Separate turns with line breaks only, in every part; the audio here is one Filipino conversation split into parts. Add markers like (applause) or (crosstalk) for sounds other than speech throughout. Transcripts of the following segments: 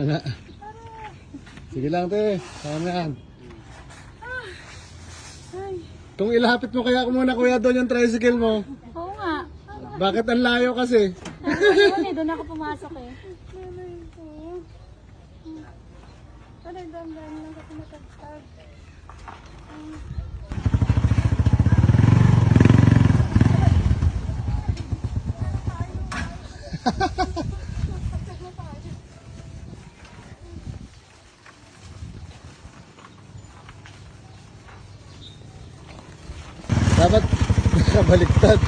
Nga. Sige lang, te. Yan.
Ay,
Kung ilapit mo kaya muna kuya doon yung tricycle mo.
oo nga.
Bakit ang layo kasi?
Ayun eh, doon ako pumasok eh.
Ano, dandan lang (laughs) kasi matagtag.
Dapat nakabaliktad.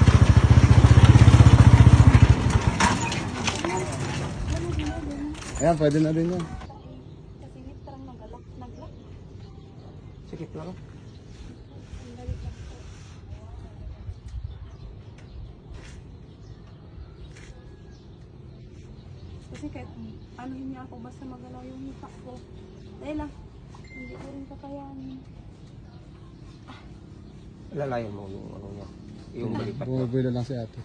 Ayan, pwede na rin yan.
Sikip lang.
Kasi kahit ano niya ako, basta magalaw yung mukha ko. Dahil lang, hindi ko rin kakayanin.
Lalayan mo yung ano niya. Yung balikat niya.
Bumibilo lang si ate.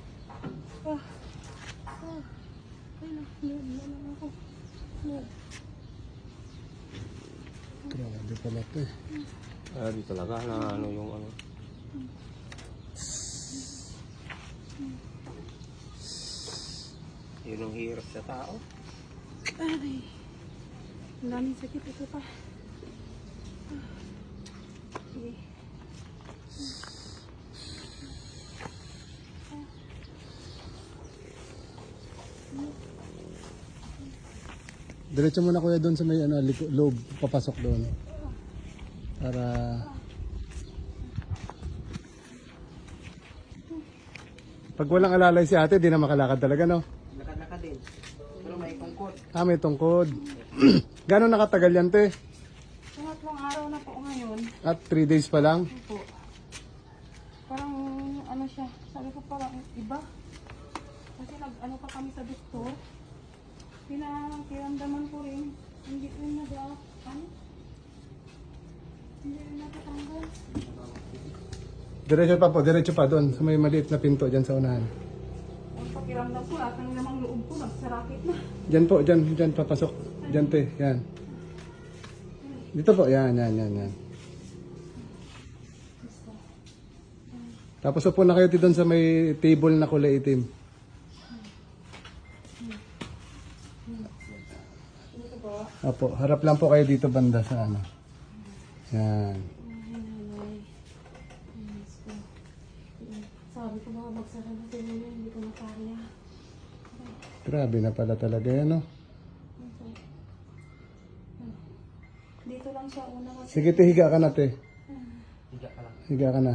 Ah, ah, ay na, load na lang ako. Load.
Grabe pala ito eh.
Ah, di talaga na ano yung ano. Yun ang hirap sa tao.
Aray. Ang daming sakit ito pa. Ah. Sige.
Diretso muna kuya doon sa may ano, liko, loob, papasok doon. Para... Pag walang alalay si ate, di na makalakad talaga, no?
Lakad-lakad din. Pero may tungkol.
Ah, may tungkod. (clears throat) Gano'n nakatagal yan, te?
Pangatlong araw na po ngayon.
At 3 days pa lang?
po. Parang ano siya, sabi ko parang iba. Kasi nag ano pa kami sa doktor. Pinakiramdaman ko rin. Hindi rin nag ano? Hindi rin natatanggal.
Diretso pa po, diretso pa doon sa may maliit na pinto dyan sa unahan.
Ang pakiramdam ko, lahat ng namang loob ko, nagsarakit na.
Dyan po, dyan, dyan papasok. Dyan te, yan. Dito po, yan, yan, yan, yan. Tapos upo na kayo doon sa may table na kulay itim.
Dito po.
Apo, harap lang po kayo dito banda sa ano. Yan.
Sabi ko baka magsara na sila hindi ko na kaya.
Grabe na pala talaga yan, no?
Dito lang siya una kasi.
Sige, te, higa ka na, te.
Higa ka lang.
Higa ka na.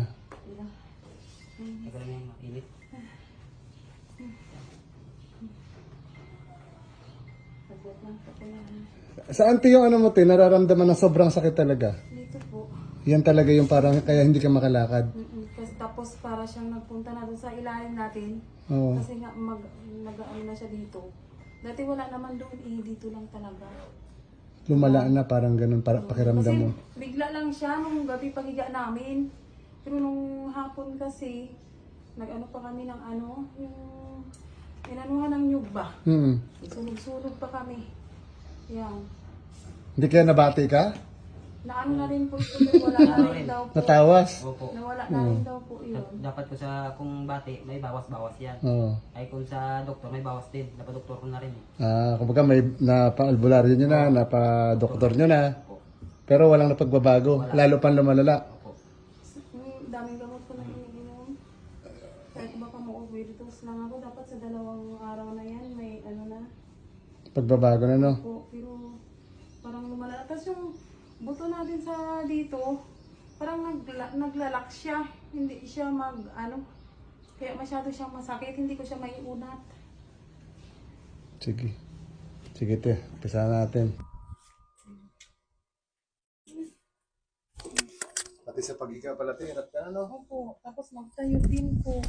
Tagal na yung mainit.
Saglit lang ko yan.
Saan yung ano mo, te? Nararamdaman na sobrang sakit talaga.
Dito po.
Yan talaga yung parang kaya hindi ka makalakad.
Mm-mm. Kasi tapos para siyang nagpunta na doon sa ilalim natin.
Oo.
Kasi nga mag, nag na siya dito. Dati wala naman doon eh, dito lang talaga.
Lumala na parang ganun, para pakiramdam
Kasi
mo.
bigla lang siya nung gabi pagiga namin. Pero nung hapon kasi, nag-ano pa kami ng ano, yung inanuhan ng nyug ba?
Hmm.
Sunog-sunog pa kami. Yan.
Hindi kaya nabati ka?
Naano na rin po ito, wala na rin daw po.
Natawas?
Opo.
Nawala na rin daw po yun.
Dapat ko sa kung bati, may bawas-bawas yan.
Oo.
Ay kung sa doktor, may bawas din. Dapat doktor ko na rin eh.
Ah, kumbaga may napa-albularyo nyo na, napa-doktor nyo na. Pero walang napagbabago, lalo pang lumalala.
Opo.
Yung daming gamot ko na iniinom. Kahit baka ma-overdose lang ako, dapat sa dalawang araw na yan, may ano na.
Pagbabago na, no?
Po, pero parang lumala. Tapos yung buto natin sa dito, parang nagla, naglalak siya. Hindi siya mag, ano, kaya masyado siyang masakit. Hindi ko siya maiunat.
Sige. Sige, te. Pisa natin. Pati sa pag-ika pala, te. Hirap ka, no?
Opo, tapos magtayo din po.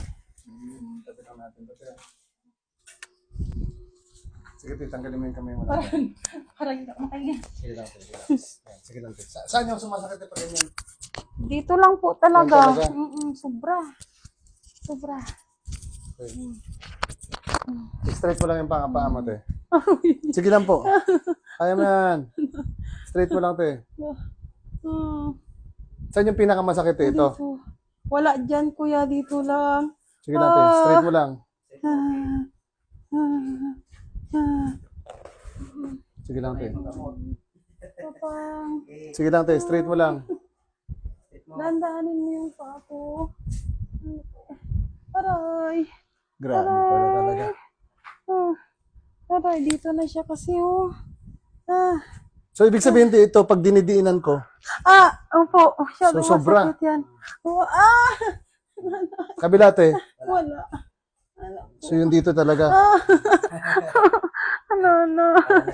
Tabi lang natin, te. Sige, te. Tanggalin mo yung kamay mo.
Parang, parang hindi ako makahinga.
Sige lang, te. Sige lang. Sige lang, te. Sa- saan yung sumasakit, te? Pag ganyan?
Dito lang po talaga. Mm-mm, sobra. Sobra.
Okay. Straight mo lang yung paa paa mo, te. (laughs) Sige lang po. Kaya mo yan. Straight mo lang, te.
Ah,
Saan yung pinakamasakit, te? Ito.
dito. Wala dyan, kuya. Dito lang.
Sige lang, te. Straight mo lang.
Ah, ah.
Sige lang, te.
Papang,
Sige lang, te. Straight mo lang.
dandanin mo yung paa ko. Aray.
Grabe pala talaga.
Ah, aray, dito na siya kasi, oh. Ah,
So, ibig sabihin, te, ito, pag dinidiinan ko,
ah, opo. Masyado
So, sobra.
yan. Oh, ah, (laughs)
kabila, te.
wala.
So, yun dito talaga. (laughs)
Ano, ano.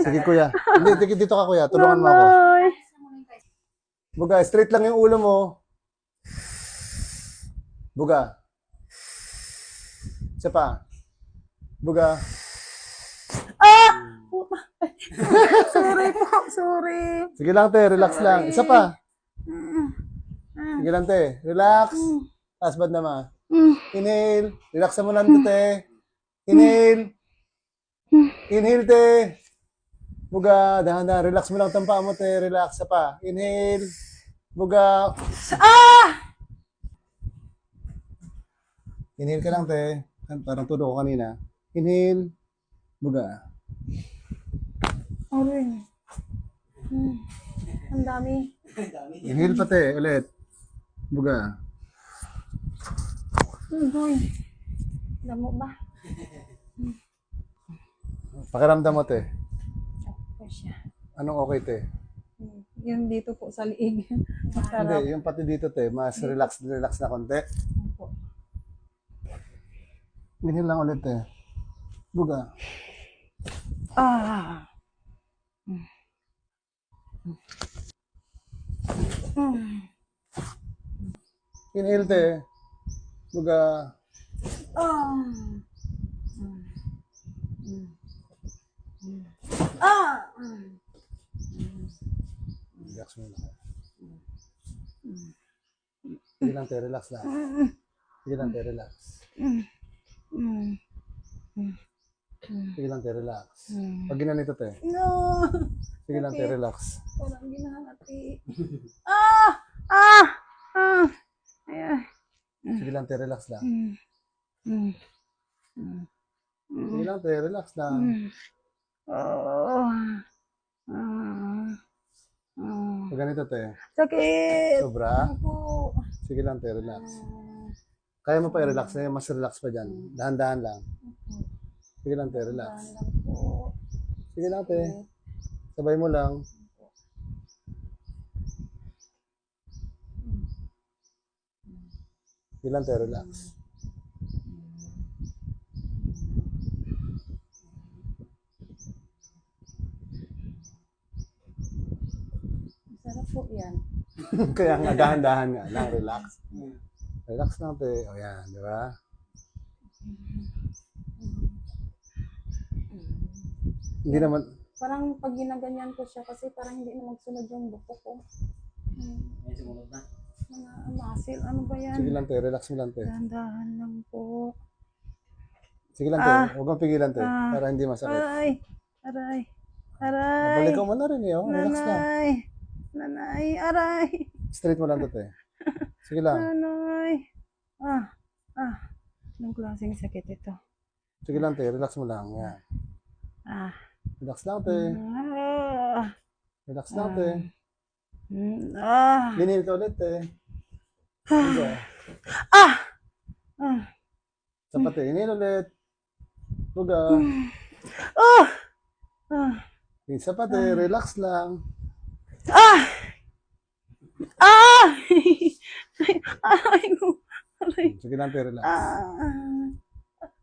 Sige, kuya. Hindi, dito- dito ka, kuya. Tulungan mo ako.
Nanay.
Buga, straight lang yung ulo mo. Buga. Isa pa. Buga.
Ah! Puta. (laughs) sorry po, sorry.
Sige lang, te. Relax lang. Isa pa. Sige lang, te. Relax. Taas bad naman. Inhale. Relax mo lang, te. Inhale. Inhale, te. Buga. Dahan-dahan. Relax mo lang ang paa mo, te. Relax. Isa pa. Inhale. Buga.
Ah!
Inhale ka lang, te. Parang tulo ko kanina. Inhale. Buga.
Aray. Hmm. Ang dami.
Inhale pa, te. Ulit. Buga.
Hmm, boy. Damo ba? (laughs)
Pakiramdam mo, te.
Ako siya.
Anong okay, te?
Hmm. Yung dito po sa liig. (laughs) Masarap.
Hindi, yung pati dito, te. Mas relax, relax na konti.
po.
Inhale lang ulit, te. Buga.
Ah. Hmm.
Inhale, te. Buga.
Ah. Ah.
Relax mo lang. Sige lang, te. Relax lang. Sige lang, te. Relax. Sige lang, te. Relax. Pag ginanito, te.
No.
Sige lang, te. Relax.
Walang ginahati. Ah! Ah! Ah! Ayan.
Sige lang, te. Relax lang.
Hmm. Hmm.
Sige lang, te. Relax lang.
Oh. Ah. Ah.
Pag ganito, te.
Sakit.
Sobra.
Po.
Sige lang, te. Relax. Kaya mo pa i-relax na mas relax pa dyan. Dahan-dahan lang. Sige lang, te. Relax. Sige lang, te. Sabay mo lang. Lang, te. Relax.
Sarap po yan. (laughs)
Kaya nga, dahan-dahan nga lang. Relax. Relax lang, te. O yan, di ba? Hindi naman,
Parang pag ginaganyan ko siya kasi parang hindi na magsunod yung buko ko. Hmm.
Sumunod na.
Mga muscle, ano ba yan?
sige lang, te. Relax mo lang, te.
Dahan-dahan lang po.
Sige lang, te.
Ah.
Huwag kang pigilan, te.
Ah.
Para hindi masakit.
Aray! Aray! Aray!
Balik mo na rin, eh. oh. Relax lang.
Nanay! Nanay! Aray!
Straight mo lang to, te. Sige lang.
Nanay! Ah! Ah! Anong klaseng sakit ito?
Sige lang, te. Relax mo lang. Yan.
Ah!
Relax lang, te.
Ah!
Relax lang, te.
Mm, Ah!
Linil ka ulit. Sige.
Ah! Ah!
Sapat, te. Inhale ulit. Buga.
Ah! Ah!
Isa pa, te. Relax lang.
Ah! Ah! Aray ko! Aray!
Sige lang, te. Relax.
Ah!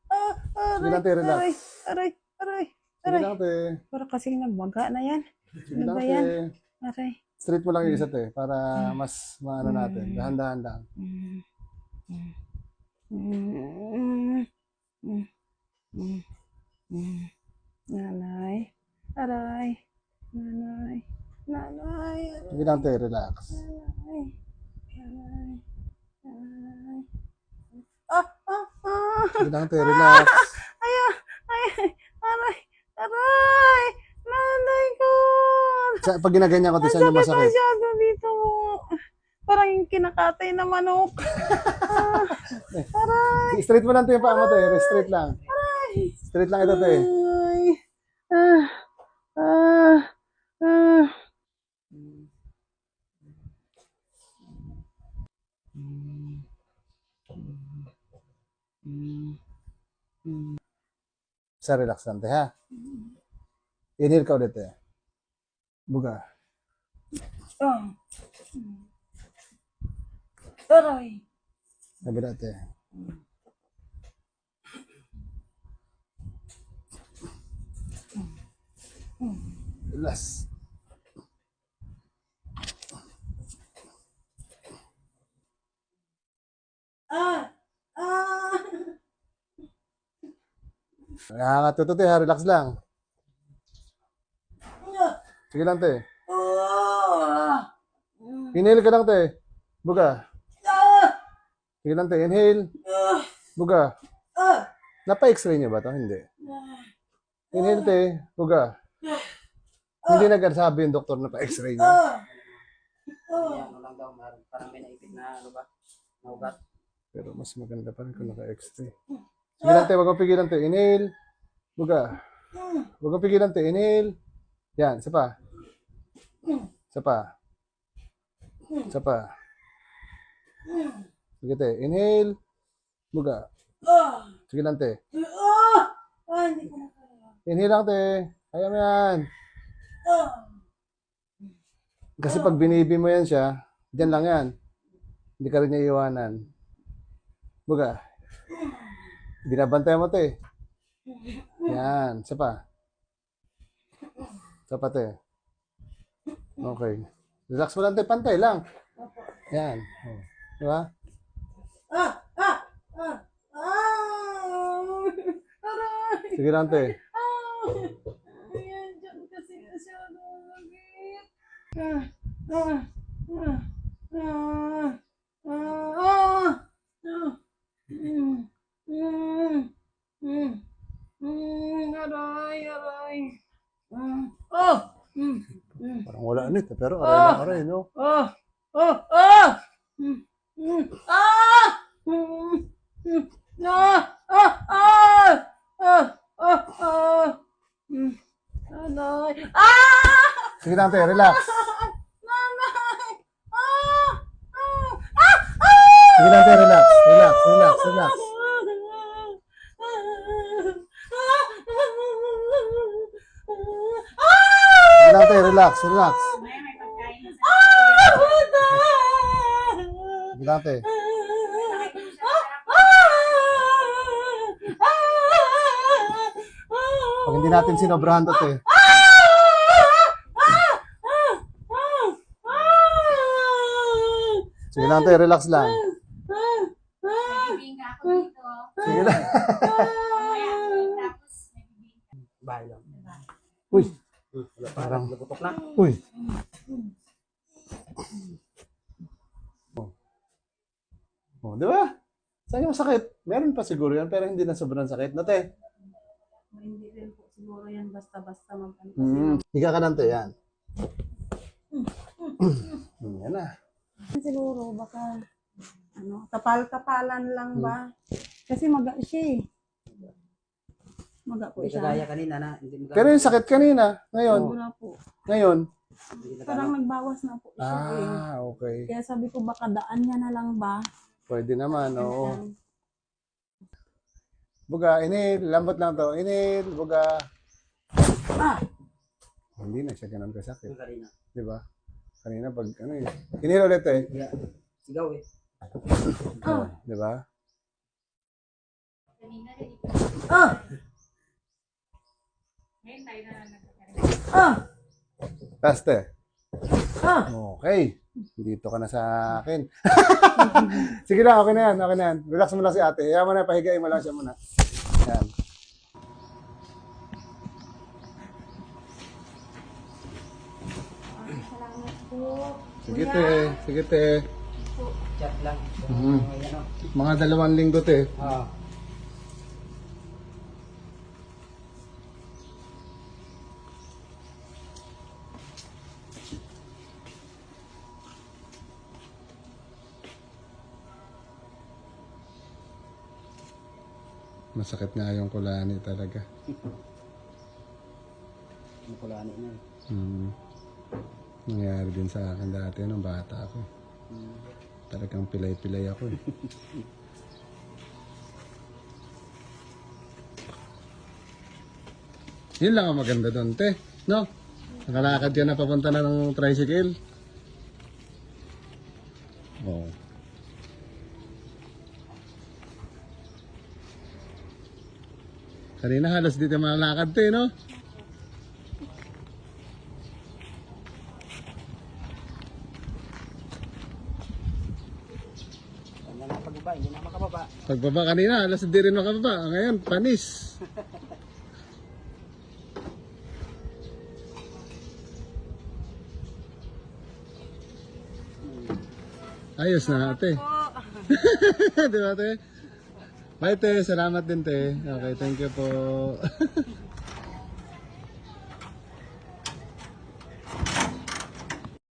Ah!
Sige lang, te. Relax.
Aray! Aray! Aray!
Sige
Aray!
lang, te.
Para kasing nagbaga na yan.
Sige
Ano
lang, te.
Aray.
Straight mo lang yung isa, te. Para mas maano natin. Dahan-dahan lang.
Mm. Mm. Mm. Mm. Mm. Mm. Nanay. Aray. Nanay. Nanay.
Sige lang, te. Relax.
Nanay. Nanay. Nanay. Ah! Ah! Ah!
Sige lang, te. Relax. (laughs)
Ay! Ay! Aray! Aray! Nanay ko!
Sa, pag ginaganyan ko, saan yung masakit?
Masyado dito. Parang yung kinakatay na manok. (laughs)
Straight mo lang ito yung paa mo, te. Straight lang. Straight lang ito, te.
Ay. Ah. Ah. Ah.
Sa relax lang, te, ha? Inhale ka ulit, te. Buga.
Ah. Aray.
Kabila, te. Relax.
Ah. Ah.
Nakakatuto, te, ha? Relax lang. Sige lang, te.
Ah.
Inhale ka lang, te. Buga.
Ah.
Sige lang, te. Inhale.
Ah.
Buga. Napa-x-ray niyo ba to? Hindi. Inhale, te. Buga. Hindi nagsabi yung doktor na pa-x-ray niyo.
Kaya ano lang daw, parang may naipit na ano ba? Naugat.
Pero mas maganda pa rin kung naka-x-ray. Sige lang, te. Huwag kang pigilan, te. Inhale. Buga. Huwag kang pigilan, te. Inhale. Yan. Isa pa. Isa pa. Isa pa. Sige, te. Inhale. Buga. Sige lang, te. Inhale lang, te. Kaya mo yan. Kasi pag binibi mo yan siya, dyan lang yan. Hindi ka rin niya iwanan. Buga. Binabantay mo, te. Yan. Isa pa. Isa pa, te. Okay. Relax mo lang, te. Pantay lang. Yan. Oh. Di ba?
Ah. Ah. Ah. Ah. Aray.
Sige lang, te.
Ah. Ayan, dyan kasi masyado magit. Ah. Ah. Ah. Ah. Ah. Ah. Ah. Mm. Mm. Mm. Mm. Aray, aray. Mm. Oh. Mm. Mm.
Parang wala nito, pero aray na aray, no?
Oh, oh, oh! Ah! Ah! Ah! Ah! Ah! Ah! Ah! Nanay! Ah!
Sige lang, te. Relax.
Nanay! Ah! Ah! Ah! Ah!
Sige lang, te. Relax. Relax, relax, relax. Sige lang, te. Relax, relax. Te. Pag hindi natin sinobrahan to, te. Sige lang, te. Relax lang.
Bibing ako dito.
Sige lang.
Bahay lang.
Uy.
Parang.
Uy. Oh. Oh, di ba? Saan yung sakit? Meron pa siguro yan, pero hindi na sobrang sakit. No, te?
Hindi rin po siguro yan basta-basta mag
Mm. Higa ka lang, te. Yan. Mm, yan na.
siguro baka ano, kapal-kapalan lang ba? Kasi maga siya eh. Maga po
Hindi
siya.
kagaya kanina na. Hindi mo
Pero yung sakit kanina, ngayon,
Wala po.
ngayon.
Hindi na
Parang nagbawas na po siya eh.
Ah, okay.
Kaya sabi ko baka daan niya na lang ba?
Pwede naman, oo.
Yan.
Buga, inhale. Lambot lang to. Inhale, buga.
Ah!
Hindi na siya ganun kasakit.
Yung kanina.
Di ba? Kanina pag ano eh. Inhale ulit eh.
Kaya, sigaw eh.
Oh, di ba?
kanina rin.
Ah!
Ngayon tayo na nagkakaroon.
Ah!
Taste.
Ah!
Okay. Dito ka na sa akin. (laughs) Sige lang, okay na yan. Okay na yan. Relax mo lang si ate. Kaya mo na, pahigain mo lang siya muna. Yan.
Salamat po.
Sige te. Sige te.
Chat lang.
Mhm. Mga dalawang linggo te.
Ah.
Masakit nga yung kulani talaga. (laughs)
Makulani na eh.
Hmm. Nangyari din sa akin dati nung bata ako.
Hmm.
Talagang pilay-pilay ako eh. (laughs) Yun lang ang maganda doon, te. No? Nakalakad ka na papunta na ng tricycle. Oo. Kanina halos dito malakad, te, no?
Yan na pagbaba, hindi na makababa.
Pagbaba kanina, halos hindi rin makababa. Ngayon, panis. (laughs) Ayos na ate. (laughs) Di ba ate? Bye te, salamat din te. Okay, thank you po. (laughs)